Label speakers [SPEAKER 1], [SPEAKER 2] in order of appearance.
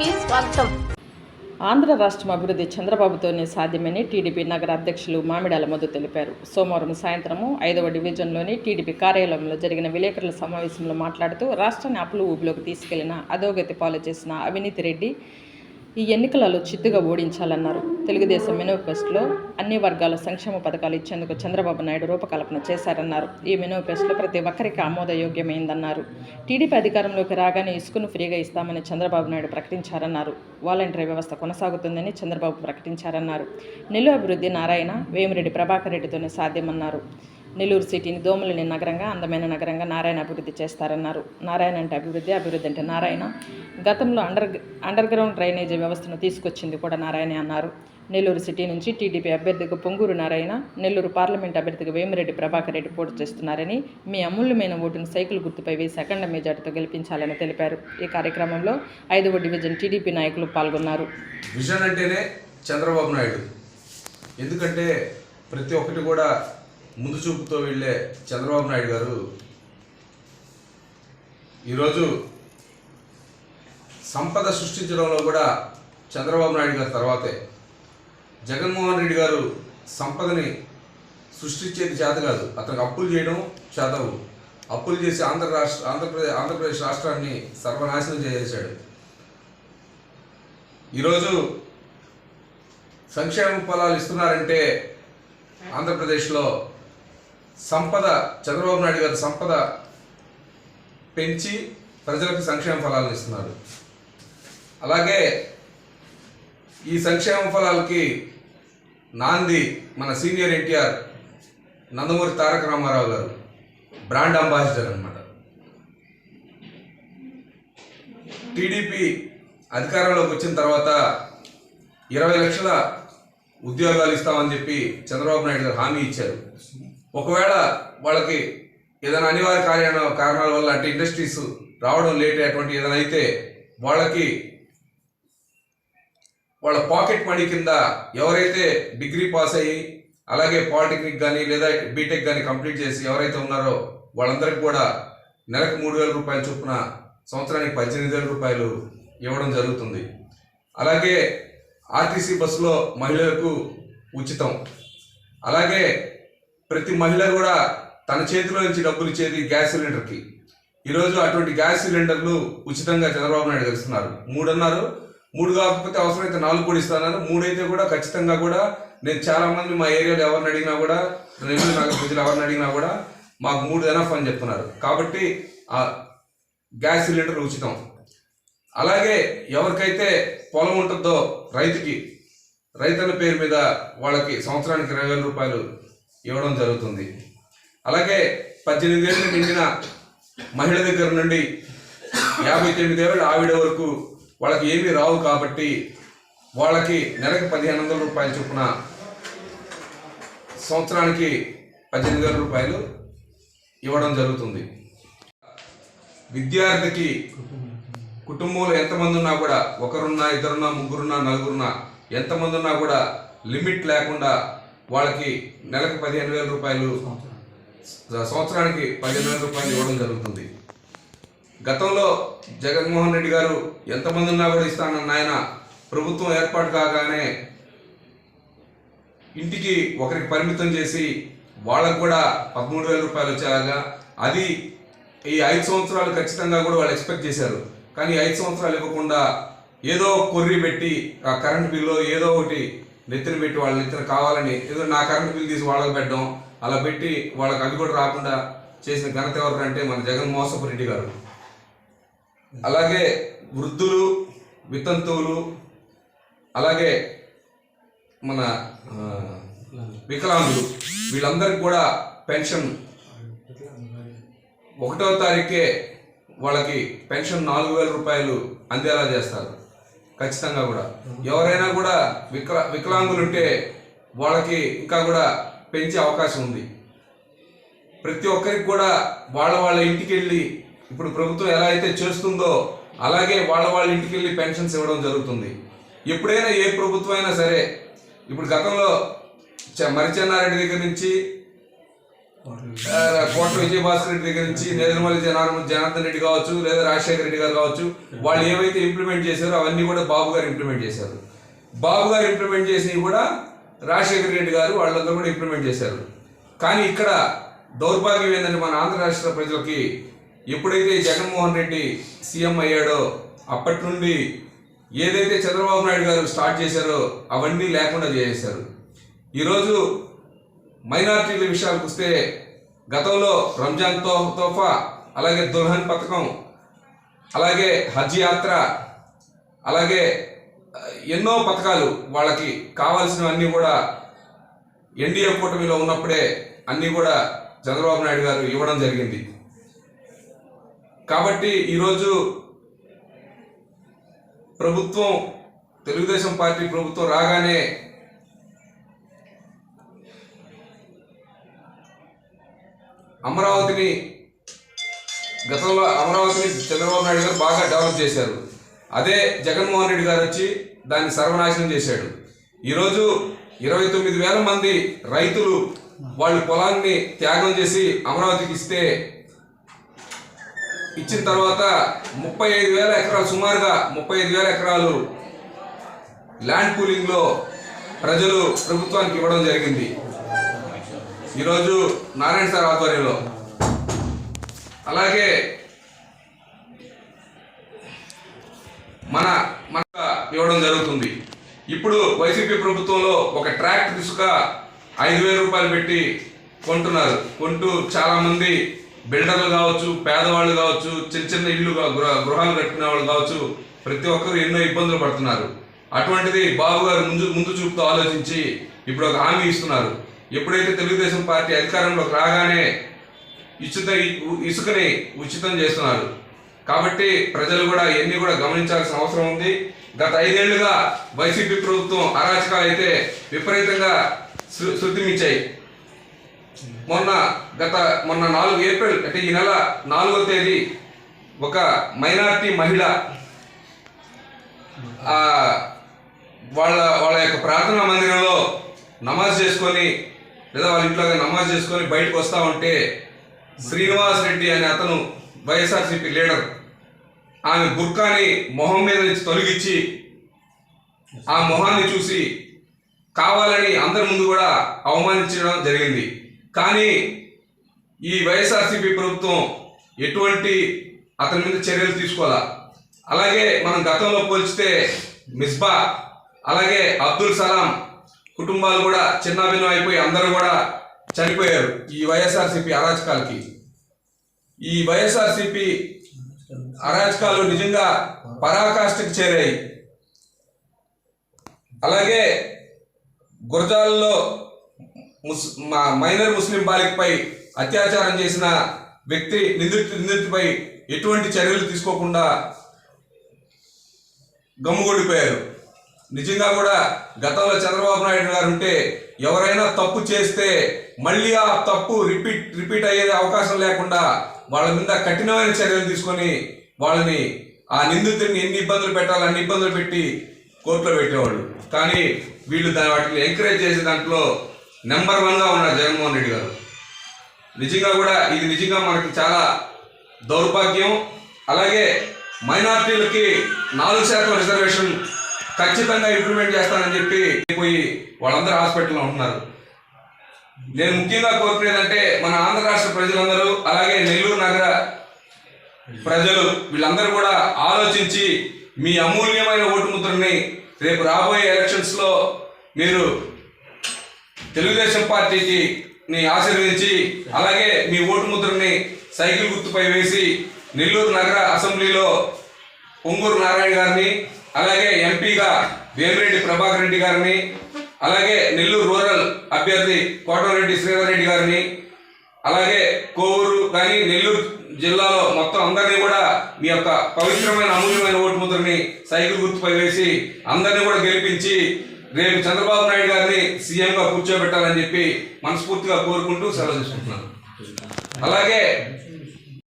[SPEAKER 1] న్యూస్కి స్వాగతం.
[SPEAKER 2] ఆంధ్ర రాష్ట్రం అభివృద్ధి చంద్రబాబుతోనే సాధ్యమని టీడీపీ నగర అధ్యక్షులు మామిడాల మధు తెలిపారు. సోమవారం సాయంత్రము ఐదవ డివిజన్లోని టీడీపీ కార్యాలయంలో జరిగిన విలేకరుల సమావేశంలో మాట్లాడుతూ రాష్ట్రాన్ని అప్పులు ఊబిలోకి తీసుకెళ్ళిన అధోగతి పాలు చేసిన అవినీతి రెడ్డి ఈ ఎన్నికలలో చిత్తుగా ఓడించాలన్నారు. తెలుగుదేశం మేనిఫెస్టోలో అన్ని వర్గాల సంక్షేమ పథకాలు ఇచ్చేందుకు చంద్రబాబు నాయుడు రూపకల్పన చేశారన్నారు. ఈ మేనిఫెస్టోలో ప్రతి ఒక్కరికి ఆమోదయోగ్యమైందన్నారు. టీడీపీ అధికారంలోకి రాగానే ఇసుకను ఫ్రీగా ఇస్తామని చంద్రబాబు నాయుడు ప్రకటించారన్నారు. వాలంటరీ వ్యవస్థ కొనసాగుతుందని చంద్రబాబు ప్రకటించారన్నారు. నెల్లూరు అభివృద్ధి నారాయణ వేమిరెడ్డి ప్రభాకర్ రెడ్డితోనే సాధ్యమన్నారు. నెల్లూరు సిటీని దోమలని నగరంగా అందమైన నగరంగా నారాయణ అభివృద్ధి చేస్తారన్నారు. నారాయణ అంటే అభివృద్ధి అభివృద్ధి అంటే నారాయణ. గతంలో అండర్ అండర్ గ్రౌండ్ డ్రైనేజీ వ్యవస్థను తీసుకొచ్చింది కూడా నారాయణ అన్నారు. నెల్లూరు సిటీ నుంచి టీడీపీ అభ్యర్థిగా పొంగూరు నారాయణ నెల్లూరు పార్లమెంట్ అభ్యర్థిగా వేమిరెడ్డి ప్రభాకర్ రెడ్డి పోటీ చేస్తున్నారని మీ అమూల్యమైన ఓటును సైకిల్ గుర్తుపై వేసి అఖండ మెజార్టీతో గెలిపించాలని తెలిపారు. ఈ కార్యక్రమంలో ఐదవ డివిజన్ టీడీపీ నాయకులు పాల్గొన్నారు.
[SPEAKER 3] విజన్ అంటేనే చంద్రబాబు నాయుడు. ఎందుకంటే ప్రతి ఒక్కటి కూడా ముందు చూపుతో వెళ్ళే చంద్రబాబు నాయుడు గారు ఈరోజు సంపద సృష్టించడంలో కూడా చంద్రబాబు నాయుడు గారి తర్వాతే. జగన్మోహన్ రెడ్డి గారు సంపదని సృష్టించేది చేత కాదు. అతనికి అప్పులు చేయడం చేతవు అప్పులు చేసి ఆంధ్ర రాష్ట్ర ఆంధ్రప్రదేశ్ ఆంధ్రప్రదేశ్ రాష్ట్రాన్ని సర్వనాశనం చేసేశాడు. ఈరోజు సంక్షేమ ఫలాలు ఇస్తున్నారంటే ఆంధ్రప్రదేశ్లో సంపద చంద్రబాబు నాయుడు గారి సంపద పెంచి ప్రజలకు సంక్షేమ ఫలాలను ఇస్తున్నారు. అలాగే ఈ సంక్షేమ ఫలాలకి నాంది మన సీనియర్ ఎన్టీఆర్ నందమూరి తారక రామారావు గారు బ్రాండ్ అంబాసిడర్ అనమాట టీడీపీ అధికారంలోకి వచ్చిన తర్వాత ఇరవై లక్షల ఉద్యోగాలు ఇస్తామని చెప్పి చంద్రబాబు నాయుడు గారు హామీ ఇచ్చారు. ఒకవేళ వాళ్ళకి ఏదైనా అనివార్య కార్యాల కారణాల వల్ల అంటే ఇండస్ట్రీస్ రావడం లేట్ అటువంటి ఏదైనా అయితే వాళ్ళకి వాళ్ళ పాకెట్ మనీ కింద ఎవరైతే డిగ్రీ పాస్ అయ్యి అలాగే పాలిటెక్నిక్ కానీ లేదా బీటెక్ కానీ కంప్లీట్ చేసి ఎవరైతే ఉన్నారో వాళ్ళందరికీ కూడా నెలకు మూడు వేల రూపాయల చొప్పున సంవత్సరానికి పద్దెనిమిది వేల రూపాయలు ఇవ్వడం జరుగుతుంది. అలాగే ఆర్టీసీ బస్సులో మహిళలకు ఉచితం. అలాగే ప్రతి మహిళ కూడా తన చేతిలో నుంచి డబ్బులు ఇచ్చేది గ్యాస్ సిలిండర్కి ఈరోజు అటువంటి గ్యాస్ సిలిండర్లు ఉచితంగా చంద్రబాబు నాయుడు గారు ఇస్తున్నారు. మూడు అన్నారు మూడు కాకపోతే అవసరమైతే నాలుగు కూడా ఇస్తున్నారు మూడైతే కూడా ఖచ్చితంగా కూడా నేను చాలా మంది మా ఏరియాలో ఎవరిని అడిగినా కూడా నెల్లూరు నగర ప్రజలు ఎవరిని అడిగినా కూడా మాకు మూడు ఎనఫ్ అని చెప్తున్నారు. కాబట్టి ఆ గ్యాస్ సిలిండర్ ఉచితం. అలాగే ఎవరికైతే పొలం ఉంటుందో రైతుకి రైతుల పేరు మీద వాళ్ళకి సంవత్సరానికి ఇరవై వేల రూపాయలు ఇవ్వడం జరుగుతుంది. అలాగే పద్దెనిమిది ఏళ్ళు నిండిన మహిళ దగ్గర నుండి యాభై తొమ్మిది ఏళ్ళు ఆవిడ వరకు వాళ్ళకి ఏమీ రావు కాబట్టి వాళ్ళకి నెలకు పదిహేను వందల రూపాయల చొప్పున సంవత్సరానికి పద్దెనిమిది వేల రూపాయలు ఇవ్వడం జరుగుతుంది. విద్యార్థికి కుటుంబంలో ఎంతమంది ఉన్నా కూడా ఒకరున్నా ఇద్దరున్నా ముగ్గురున్నా నలుగురున్నా ఎంతమంది ఉన్నా కూడా లిమిట్ లేకుండా వాళ్ళకి నెలకు పదిహేను వేల రూపాయలు సంవత్సరానికి. పదిహేను వేల రూపాయలు ఇవ్వడం జరుగుతుంది. గతంలో జగన్మోహన్ రెడ్డి గారు ఎంతమంది ఉన్నా కూడా ఇస్తానన్న ఆయన ప్రభుత్వం ఏర్పాటు కాగానే ఇంటికి ఒకరికి పరిమితం చేసి వాళ్ళకు కూడా పదమూడు వేల రూపాయలు వచ్చేలాగా అది ఈ ఐదు సంవత్సరాలు ఖచ్చితంగా కూడా వాళ్ళు ఎక్స్పెక్ట్ చేశారు. కానీ ఐదు సంవత్సరాలు ఇవ్వకుండా ఏదో కొర్రీ పెట్టి ఆ కరెంట్ బిల్లు ఏదో ఒకటి నెత్తిన పెట్టి వాళ్ళ నెత్తిన కావాలని ఏదో నా కరెంట్ బిల్ తీసి వాళ్ళకి పెట్టడం అలా పెట్టి వాళ్ళకి అది కూడా రాకుండా చేసిన ఘనత ఎవరంటే మన జగన్ మోసపు రెడ్డి గారు. అలాగే వృద్ధులు వితంతువులు అలాగే మన వికలాంగులు వీళ్ళందరికీ కూడా పెన్షన్. ఒకటో తారీఖే వాళ్ళకి పెన్షన్ నాలుగు వేల రూపాయలు అందేలా చేస్తారు. ఖచ్చితంగా కూడా. ఎవరైనా కూడా వికల వికలాంగులు ఉంటే వాళ్ళకి ఇంకా కూడా పెంచే అవకాశం ఉంది. ప్రతి ఒక్కరికి కూడా వాళ్ళ వాళ్ళ ఇంటికి వెళ్ళి ఇప్పుడు ప్రభుత్వం ఎలా అయితే చేస్తుందో అలాగే వాళ్ళ వాళ్ళ ఇంటికి వెళ్ళి పెన్షన్స్ ఇవ్వడం జరుగుతుంది. ఎప్పుడైనా ఏ ప్రభుత్వం అయినా సరే ఇప్పుడు గతంలో మరిచెన్నారెడ్డి దగ్గర నుంచి ఆ, కోట్ల విజయభాస్కర్ రెడ్డి దగ్గర నుంచి నేదురుమల్లి జనార్దన్ జనార్దన్ రెడ్డి కావచ్చు లేదా రాజశేఖర రెడ్డి గారు కావచ్చు వాళ్ళు ఏవైతే ఇంప్లిమెంట్ చేశారో అవన్నీ కూడా బాబు గారు ఇంప్లిమెంట్ చేశారు. బాబు గారు ఇంప్లిమెంట్ చేసినవి కూడా రాజశేఖర రెడ్డి గారు వాళ్ళందరూ కూడా ఇంప్లిమెంట్ చేశారు. కానీ ఇక్కడ దౌర్భాగ్యం ఏంటంటే మన ఆంధ్ర రాష్ట్ర ప్రజలకి ఎప్పుడైతే జగన్మోహన్ రెడ్డి సీఎం అయ్యాడో అప్పటి నుండి ఏదైతే చంద్రబాబు నాయుడు గారు స్టార్ట్ చేశారో అవన్నీ లేకుండా చేసేశారు. ఈరోజు మైనారిటీల విషయాలకు వస్తే గతంలో రంజాన్తో తోఫా అలాగే దుల్హన్ పథకం అలాగే హజ్ యాత్ర అలాగే ఎన్నో పథకాలు వాళ్ళకి కావాల్సినవన్నీ కూడా ఎన్డీఏ కూటమిలో ఉన్నప్పుడే అన్నీ కూడా చంద్రబాబు నాయుడు గారు ఇవ్వడం జరిగింది. కాబట్టి ఈరోజు ప్రభుత్వం తెలుగుదేశం పార్టీ ప్రభుత్వం రాగానే అమరావతిని గతంలో అమరావతిని చంద్రబాబు నాయుడు గారు బాగా డెవలప్ చేశారు. అదే జగన్మోహన్ రెడ్డి గారు వచ్చి దాన్ని సర్వనాశనం చేశాడు. ఈరోజు ఇరవై తొమ్మిది వేల మంది రైతులు వాళ్ళ పొలాన్ని త్యాగం చేసి అమరావతికి ఇస్తే ఇచ్చిన తర్వాత ముప్పై ఐదు వేల ఎకరాలు సుమారుగా ముప్పై ఐదు వేల ఎకరాలు ల్యాండ్ పూలింగ్లో ప్రజలు ప్రభుత్వానికి ఇవ్వడం జరిగింది. ఈరోజు నారాయణ సార్ ఆధ్వర్యంలో. అలాగే మన మన ఇవ్వడం జరుగుతుంది. ఇప్పుడు వైసీపీ ప్రభుత్వంలో ఒక ట్రాక్టర్ ఇసుక ఐదు వేల రూపాయలు పెట్టి కొంటున్నారు. కొంటూ చాలామంది బిల్డర్లు కావచ్చు పేదవాళ్ళు కావచ్చు చిన్న చిన్న ఇల్లు గృహ గృహాలు కట్టుకునే వాళ్ళు కావచ్చు ప్రతి ఒక్కరు ఎన్నో ఇబ్బందులు పడుతున్నారు. అటువంటిది బాబు గారు ముందు ముందు చూపుతో ఆలోచించి ఇప్పుడు ఒక హామీ ఇస్తున్నారు. ఎప్పుడైతే తెలుగుదేశం పార్టీ అధికారంలోకి రాగానే ఇచ్చుత ఇసుకని ఉచితం చేస్తున్నారు. కాబట్టి ప్రజలు కూడా ఇవన్నీ కూడా గమనించాల్సిన అవసరం ఉంది. గత ఐదేళ్ళుగా వైసీపీ ప్రభుత్వం అరాచకాలు అయితే విపరీతంగా శృ- శృతిమిచ్చాయి. మొన్న గత మొన్న నాలుగు ఏప్రిల్ అంటే ఈ నెల నాలుగో తేదీ ఒక మైనారిటీ మహిళ వాళ్ళ వాళ్ళ యొక్క ప్రార్థనా మందిరంలో నమాజ్ చేసుకొని లేదా వాళ్ళ ఇంట్లో నమాజ్ చేసుకొని బయటకు వస్తా ఉంటే శ్రీనివాస్ రెడ్డి అనే అతను వైఎస్ఆర్సీపీ లీడర్ ఆమె బుర్కాని మొహం మీద నుంచి తొలగించి ఆ మొహాన్ని చూసి కావాలని అందరి ముందు కూడా అవమానించడం జరిగింది. కానీ ఈ వైఎస్ఆర్సీపీ ప్రభుత్వం ఎటువంటి అతని మీద చర్యలు తీసుకోవాలా? అలాగే మనం గతంలో పోల్చితే మిస్బా అలాగే అబ్దుల్ సలాం కుటుంబాలు కూడా చిన్నాభిన్నం అయిపోయి అందరూ కూడా చనిపోయారు ఈ వైఎస్ఆర్సీపీ అరాచకాలకి. ఈ వైఎస్ఆర్సీపీ అరాచకాలు నిజంగా పరాకాష్ఠకు చేరాయి. అలాగే గురజాలలో ముస్ మా- మైనర్ ముస్లిం బాలికపై అత్యాచారం చేసిన వ్యక్తి నిందితు నిందితుపై ఎటువంటి చర్యలు తీసుకోకుండా గమ్ముగొడిపోయారు. నిజంగా కూడా గతంలో చంద్రబాబు నాయుడు గారు ఉంటే ఎవరైనా తప్పు చేస్తే మళ్ళీ ఆ తప్పు రిపీట్ రిపీట్ అయ్యే అవకాశం లేకుండా వాళ్ళ మీద కఠినమైన చర్యలు తీసుకొని వాళ్ళని ఆ నిందితుడిని ఎన్ని ఇబ్బందులు పెట్టాలి అన్ని ఇబ్బందులు పెట్టి కోర్టులో పెట్టేవాళ్ళు. కానీ వీళ్ళు దాని వాటిని ఎంకరేజ్ చేసే దాంట్లో నెంబర్ వన్గా ఉన్నారు జగన్మోహన్ రెడ్డి గారు. నిజంగా కూడా ఇది నిజంగా మనకి చాలా దౌర్భాగ్యం. అలాగే మైనార్టీలకి నాలుగు శాతం రిజర్వేషన్ ఖచ్చితంగా ఇంప్లిమెంట్ చేస్తానని చెప్పి పోయి వాళ్ళందరూ హాస్పిటల్లో ఉంటున్నారు. నేను ముఖ్యంగా కోరుకునేదంటే మన ఆంధ్ర రాష్ట్ర ప్రజలందరూ అలాగే నెల్లూరు నగర ప్రజలు వీళ్ళందరూ కూడా ఆలోచించి మీ అమూల్యమైన ఓటు ముద్రని రేపు రాబోయే ఎలక్షన్స్లో మీరు తెలుగుదేశం పార్టీకి ని ఆశీర్వదించి అలాగే మీ ఓటు ముద్రని సైకిల్ గుర్తుపై వేసి నెల్లూరు నగర అసెంబ్లీలో పొంగూరు నారాయణ గారిని అలాగే ఎంపీగా వేమిరెడ్డి ప్రభాకర్ రెడ్డి గారిని అలాగే నెల్లూరు రూరల్ అభ్యర్థి కోటరెడ్డి శ్రీధర్ రెడ్డి గారిని అలాగే కోవూరు కానీ నెల్లూరు జిల్లాలో మొత్తం అందరినీ కూడా మీ యొక్క పవిత్రమైన అమూల్యమైన ఓటు ముద్రని సైకిల్ గుర్తుపై వేసి అందరినీ కూడా గెలిపించి రేపు చంద్రబాబు నాయుడు గారిని సీఎంగా కూర్చోబెట్టాలని చెప్పి మనస్ఫూర్తిగా కోరుకుంటూ సెలవు తీసుకుంటున్నాను. అలాగే